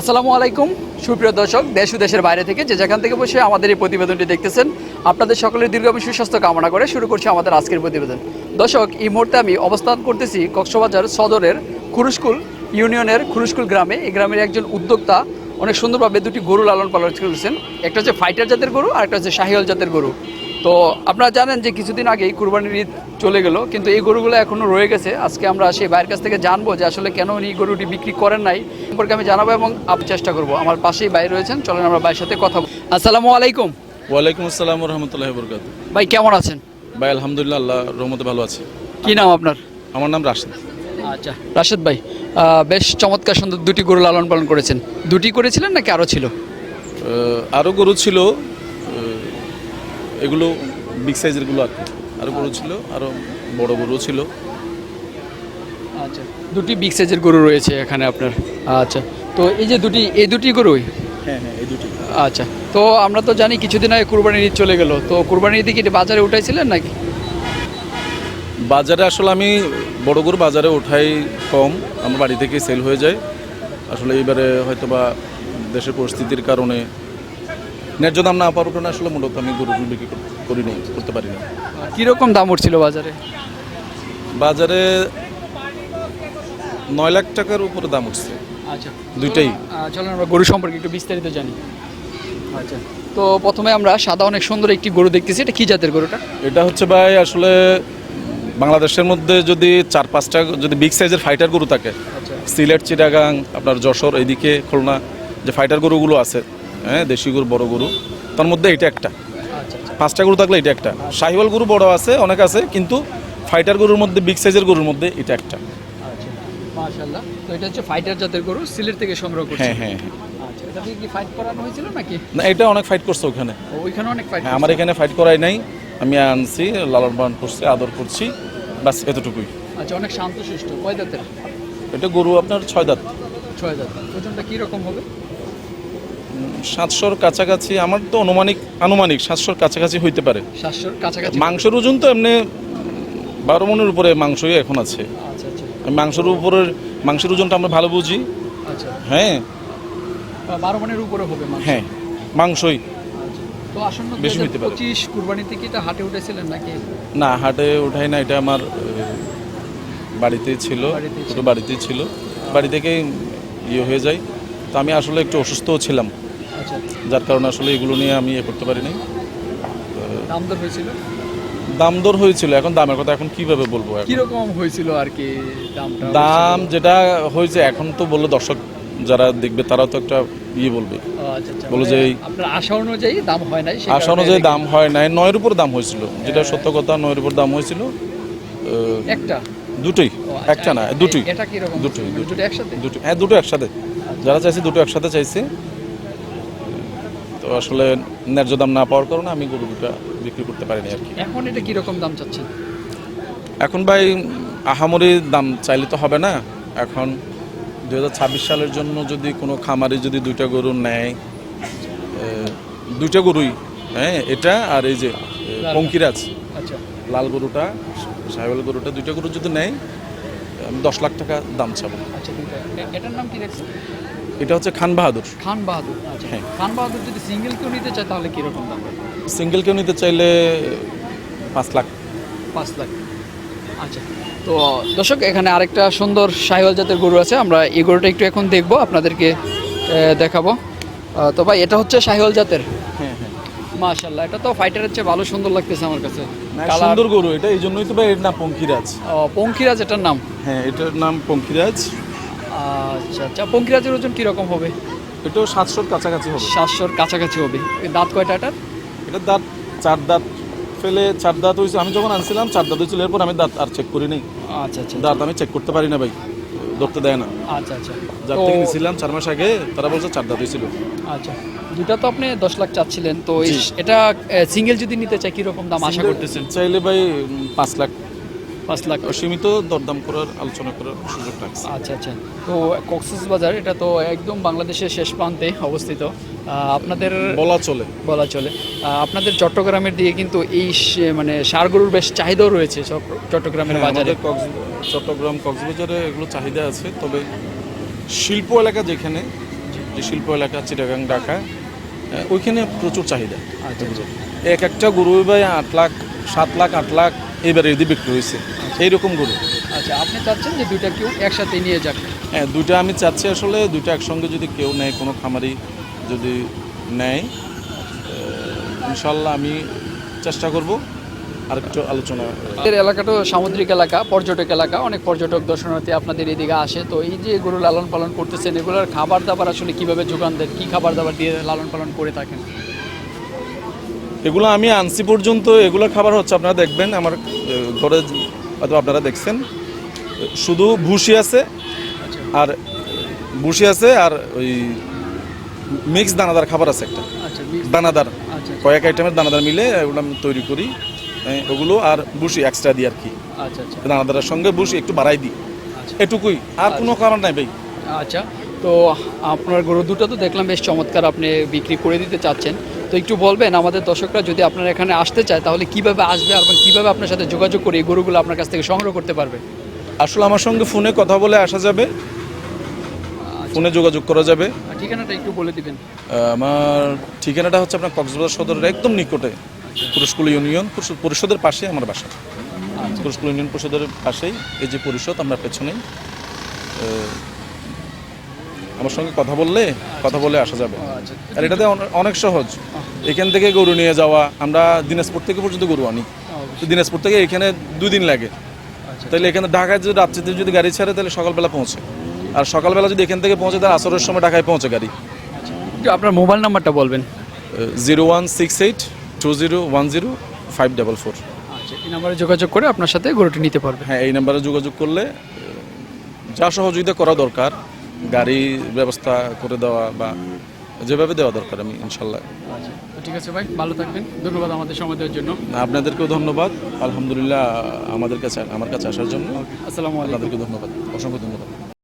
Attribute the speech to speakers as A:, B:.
A: আসসালামু আলাইকুম। সুপ্রিয় দর্শক, দেশ দেশের বাইরে থেকে যে যেখান থেকে বসে আমাদের এই প্রতিবেদনটি দেখতেছেন, আপনাদের সকলের দীর্ঘায়ু সুস্বাস্থ্য কামনা করে শুরু করছি আমাদের আজকের প্রতিবেদন। দর্শক, এই মুহূর্তে আমি অবস্থান করতেছি কক্সবাজার সদরের খুরুস্কুল ইউনিয়নের খুরুস্কুল গ্রামে। এই গ্রামের একজন উদ্যোক্তা অনেক সুন্দরভাবে দুটি গরু লালন পালন করেছেন। একটা হচ্ছে ফাইটার জাতের গরু আর একটা হচ্ছে শাহিওয়াল জাতের গরু। তো আপনারা জানেন যে কিছুদিন আগেই কুরবানির ঈদ চলে গেল কিন্তু এই গরুগুলো এখনও রয়ে গেছে। আজকে আমরা সেই ভাইয়ের কাছ থেকে জানব যে আসলে কেন উনি এই গরুটি বিক্রি করেন নাই সম্পর্কে আমি জানাব এবং আপ চেষ্টা করব। আমার পাশেই ভাই রয়েছেন চলেন আমরা ভাইয়ের সাথে কথা বলি। আসসালামু আলাইকুম।
B: ওয়ালাইকুম আসসালাম রহমতুল্লাহ বরকাত
A: ভাই কেমন আছেন?
B: ভাই আলহামদুলিল্লাহ আল্লাহ রহমতে ভালো আছে।
A: কি নাম আপনার?
B: আমার নাম রাশেদ।
A: আচ্ছা রাশেদ ভাই বেশ চমৎকার সুন্দর দুটি গরু লালন পালন করেছেন। দুটি করেছিলেন নাকি আরও ছিল?
B: আরও গরু ছিল এগুলো বিগ সাইজেরগুলো আর কি। আরও গরু ছিল আরও বড় গরু ছিল।
A: আচ্ছা দুটি বিগ সাইজের গরু রয়েছে এখানে আপনার। আচ্ছা তো এই যে দুটি এই দুটি গরুই?
B: হ্যাঁ হ্যাঁ এই দুটি।
A: আচ্ছা তো আমরা তো জানি কিছুদিন আগে কুরবানির ঈদ চলে গেল তো কুরবানির ঈদে কি এটা বাজারে উঠাইছিলেন নাকি?
B: বাজারে আসলে আমি বড় গরু বাজারে ওঠাই কম আমার বাড়ি থেকে সেল হয়ে যায়। আসলে এইবারে হয়তো বা দেশের পরিস্থিতির কারণে ন্যায্য দাম না পাওয়ার কারণে আসলে মূলত আমি গরুগুলো বিক্রি কর- করি নি করতে পারি না
A: কীরকম দাম উঠছিল বাজারে?
B: বাজারে নয় লাখ টাকার উপরে দাম উঠছে।
A: আচ্ছা।
B: দুইটাই।
A: চলুন আমরা গরু সম্পর্কে একটু বিস্তারিত জানি। আচ্ছা। তো প্রথমে আমরা সাদা অনেক সুন্দর একটি গরু দেখতেছি এটা কি জাতের গরুটা?
B: এটা হচ্ছে ভাই আসলে বাংলাদেশের মধ্যে যদি চার পাঁচটা যদি বিগ সাইজের ফাইটার গরু থাকে
A: আচ্ছা।
B: সিলেট চিটাগাং আপনার যশোর এইদিকে খুলনা যে ফাইটার গরুগুলো আছে হ্যাঁ দেশি গরু বড় গরু। তার মধ্যে এটা একটা।
A: আচ্ছা আচ্ছা।
B: পাঁচটা গরু থাকলে এটা একটা। শাহিওয়াল গরু বড় আছে অনেক আছে কিন্তু ফাইটার গরুর মধ্যে বিগ সাইজের গরুর মধ্যে এটা একটা।
A: আচ্ছা মাশাআল্লাহ। তো এটা হচ্ছে ফাইটার জাতের গরু সিলেট থেকে সংগ্রহ করছে।
B: হ্যাঁ হ্যাঁ হ্যাঁ।
A: আচ্ছা এটা কি ফাইট করানো হয়েছিল নাকি?
B: না এটা অনেক ফাইট করছে ওখানে।
A: ওইখানে অনেক ফাইট
B: হ্যাঁ আমার এখানে ফাইট করাই নাই। আমি আনছি লালন পালন করছি আদর করছি বাস এতটুকুই।
A: আচ্ছা অনেক শান্ত শিষ্ট কয় দাঁতের
B: এটা গরু আপনার ছয় দাঁত।
A: ছয় দাঁত। ওজনটা কি রকম হবে?
B: সাতশোর কাছাকাছি আমার তো অনুমানিক আনুমানিক সাতশোর কাছাকাছি হইতে পারে।
A: সাতশোর কাছাকাছি
B: মাংসের ওজন তো এমনি বারো মনের উপরে মাংসই এখন আছে।
A: আচ্ছা আচ্ছা।
B: মাংসের উপরের মাংসের ওজনটা আমরা ভালো বুঝি।
A: আচ্ছা।
B: হ্যাঁ।
A: বারো মনের উপরে হবে
B: হ্যাঁ মাংসই।
A: তো আসন্ন
B: বেশি হইতে পারে।
A: পঁচিশ কুরবানিতে কি এটা হাটে উঠেছিলেন নাকি?
B: না হাটে উঠাই না এটা আমার বাড়িতেই ছিল।
A: বাড়িতেই
B: ছিল। বাড়ি থেকেই ইয়ে হয়ে যায়। তো আমি আসলে একটু অসুস্থও ছিলাম।
A: আচ্ছা।
B: যার কারণে আসলে এগুলো নিয়ে আমি ইয়ে করতে পারিনি।
A: দাম দর হয়েছিল?
B: এখন দামের কথা এখন কীভাবে বলব?
A: কীরকম হয়েছিল আর কি
B: দাম যেটা হয়েছে এখন তো বললে দর্শক যারা দেখবে তারাও তো একটা ইয়ে বলবে।
A: আচ্ছা আচ্ছা।
B: বলো
A: মানে
B: যে
A: আশা অনুযায়ী দাম হয় নাই
B: আশা অনুযায়ী দাম হয় নাই। নয়ের উপর দাম হয়েছিল। যেটা সত্য কথা নয়ের উপর দাম হয়েছিল।
A: একটা?
B: দুটোই। একটা না দুটোই। দুটোই, দুটোই।
A: দুটো একসাথে?
B: দুটো হ্যাঁ দুটো একসাথে। যারা চাইছে দুটো একসাথে চাইছে। তো আসলে ন্যায্য দাম না পাওয়ার কারণে আমি গরু দুটা বিক্রি করতে পারিনি আর কি।
A: এখন এটা কি রকম দাম চাচ্ছেন?
B: এখন ভাই আহামরি দাম চাইলে তো হবে না। এখন দু হাজার ছাব্বিশ সালের জন্য যদি কোনো খামারি যদি দুইটা গরু নেয় দুইটা গরুই হ্যাঁ এটা আর এই যে পঙ্কিরাজ
A: আচ্ছা।
B: লাল গরুটা সাহেবাল গরুটা দুইটা গরু যদি নেয় আমি দশ লাখ টাকা দাম চাবো।
A: আচ্ছা এটার নাম কি রাখছেন?
B: এটা হচ্ছে খান বাহাদুর।
A: খান বাহাদুর আচ্ছা।
B: হ্যাঁ।
A: খান বাহাদুর যদি সিঙ্গেল কেউ নিতে চায় তাহলে কীরকম দাম?
B: সিঙ্গেল কেউ নিতে চাইলে পাঁচ লাখ।
A: পাঁচ লাখ। আচ্ছা। তো দর্শক এখানে আরেকটা সুন্দর সাহিওয়াল জাতের গরু আছে। আমরা এই গরুটা একটু এখন দেখব আপনাদেরকে দেখাবো। তো ভাই এটা হচ্ছে সাহিওয়াল জাতের?
B: হ্যাঁ হ্যাঁ।
A: মাশাল্লাহ এটা তো ফাইটারের চেয়ে ভালো সুন্দর লাগতেছে আমার কাছে।
B: সুন্দর গরু এটা এই জন্যই তো ভাই এর নাম পঙ্কিরাজ।
A: পঙ্খিরাজ এটার নাম?
B: হ্যাঁ এটার নাম পঙ্কিরাজ।
A: আচ্ছা আচ্ছা। পঙ্খিরাজের ওজন কীরকম হবে?
B: এটাও সাতশোর কাছাকাছি হবে।
A: সাতশোর কাছাকাছি হবে। দাঁত কয়টা এটার?
B: এটা দাঁত চার দাঁত ফেলে চার দাঁত হয়েছে আমি যখন আনছিলাম চার দাঁত হয়েছিল এরপর আমি দাঁত আর চেক করি নাই।
A: আচ্ছা আচ্ছা।
B: দাঁত আমি চেক করতে পারি না ভাই। ধরতে দেয় না।
A: আচ্ছা আচ্ছা।
B: যার থেকে নিয়েছিলাম চার মাস আগে তারা বলছে চার দাঁত হয়েছিল
A: আচ্ছা। দুটা তো আপনি দশ লাখ চাচ্ছিলেন। তো এটা সিঙ্গেল যদি নিতে চাই কীরকম দাম আশা করতেছেন?
B: চাইলে ভাই পাঁচ লাখ।
A: পাঁচ লাখ
B: সীমিত দরদাম করার আলোচনা করার সুযোগ থাকছে
A: আচ্ছা আচ্ছা। তো কক্সেস বাজার এটা তো একদম বাংলাদেশের শেষ প্রান্তে অবস্থিত। আপনাদের
B: বলা চলে।
A: বলা চলে। আপনাদের চট্টগ্রামের দিকে কিন্তু এই মানে সার গরুর বেশ চাহিদাও রয়েছে চট- চট্টগ্রামের
B: হ্যাঁ,
A: বাজারে।
B: চট্টগ্রাম কক্সবাজারে এগুলো চাহিদা আছে তবে শিল্প এলাকা যেখানে যে শিল্প এলাকা চিটাগাং ঢাকা ওইখানে প্রচুর চাহিদা।
A: আচ্ছা আচ্ছা।
B: এক একটা গরু ভাই আট লাখ সাত লাখ আট লাখ এবারে বিক্রি হয়েছে এইরকম গরু।
A: আচ্ছা আপনি চাচ্ছেন যে দুইটা কেউ একসাথে নিয়ে যাক?
B: হ্যাঁ দুইটা আমি চাচ্ছি আসলে দুইটা একসঙ্গে যদি কেউ নেয় কোনো খামারি যদি নেয় ইনশাল্লাহ আমি চেষ্টা করব আরেকটু আলোচনা
A: এর এলাকাটা সামুদ্রিক এলাকা পর্যটক এলাকা অনেক পর্যটক দর্শনার্থী আপনাদের এদিকে আসে। তো এই যে গরু লালন পালন করতেছেন এগুলোর খাবার দাবার আসলে কীভাবে যোগান দেন? কী খাবার দাবার দিয়ে লালন পালন করে থাকেন?
B: এগুলো আমি আনছি পর্যন্ত এগুলো খাবার হচ্ছে আপনারা দেখবেন আমার ঘরে হয়তো আপনারা দেখছেন শুধু ভুসি আছে
A: আচ্ছা
B: আর ভুসি আছে আর ওই মিক্স দানাদার খাবার আছে একটা।
A: আচ্ছা
B: দানাদার
A: আচ্ছা
B: কয়েক আইটেমের দানাদার মিলে ওগুলো আমি তৈরি করি ওগুলো আর বুসি এক্সট্রা দিই আর কি।
A: আচ্ছা আচ্ছা।
B: দানাদারের সঙ্গে বুসি একটু বাড়াই দিই।
A: আচ্ছা।
B: এটুকুই আর কোনো কারণ নাই ভাই।
A: আচ্ছা তো আপনার গরু দুটো তো দেখলাম বেশ চমৎকার আপনি বিক্রি করে দিতে চাচ্ছেন। তো একটু বলবেন আমাদের দর্শকরা যদি আপনার এখানে আসতে চায় তাহলে কীভাবে আসবে এবং কীভাবে আপনার সাথে যোগাযোগ করে এই গরুগুলো আপনার কাছ থেকে সংগ্রহ করতে পারবে?
B: আসলে আমার সঙ্গে ফোনে কথা বলে আসা যাবে। ফোনে যোগাযোগ করা যাবে।
A: ঠিকানাটা একটু বলে দিবেন।
B: আমার ঠিকানাটা হচ্ছে আপনার কক্সবাজার সদরের একদম নিকটে। পুরস্কুল ইউনিয়ন পরিষদের পাশে আমার বাসা।
A: আচ্ছা।
B: পুরস্কুল ইউনিয়ন পরিষদের পাশেই এই যে পরিষদ আমরা পেছনেই। আমার সঙ্গে কথা বললে কথা বলে আসা যাবে।
A: আচ্ছা।
B: আর এটাতে অনেক সহজ। এখান থেকে গরু নিয়ে যাওয়া আমরা দিনাজপুর থেকে পর্যন্ত গরু আনি। তো দিনাজপুর থেকে এখানে দুই দিন লাগে।
A: আচ্ছা।
B: তাহলে এখানে ঢাকায় যদি রাত্রিতে যদি গাড়ি ছাড়ে তাহলে সকালবেলা পৌঁছে। আর সকালবেলা যদি এখান থেকে পৌঁছে তাহলে আসরের সময় ঢাকায় পৌঁছে গাড়ি।
A: আপনার মোবাইল নাম্বারটা বলবেন।
B: Zero one six eight two zero one zero five double four.
A: আচ্ছা এই নাম্বারে যোগাযোগ করে আপনার সাথে গরুটি নিতে পারবে।
B: হ্যাঁ এই নাম্বারে যোগাযোগ করলে যা সহযোগিতা করা দরকার গাড়ি ব্যবস্থা করে দেওয়া বা যেভাবে দেওয়া দরকার আমি ইনশাল্লাহ।
A: আচ্ছা ঠিক আছে ভাই ভালো থাকবেন। ধন্যবাদ আমাদের সময় দেওয়ার জন্য।
B: আপনাদেরকেও ধন্যবাদ। আলহামদুলিল্লাহ আমাদের কাছে আমার কাছে আসার জন্য।
A: আসসালামু আলাইকুম।
B: ধন্যবাদ অসংখ্য ধন্যবাদ।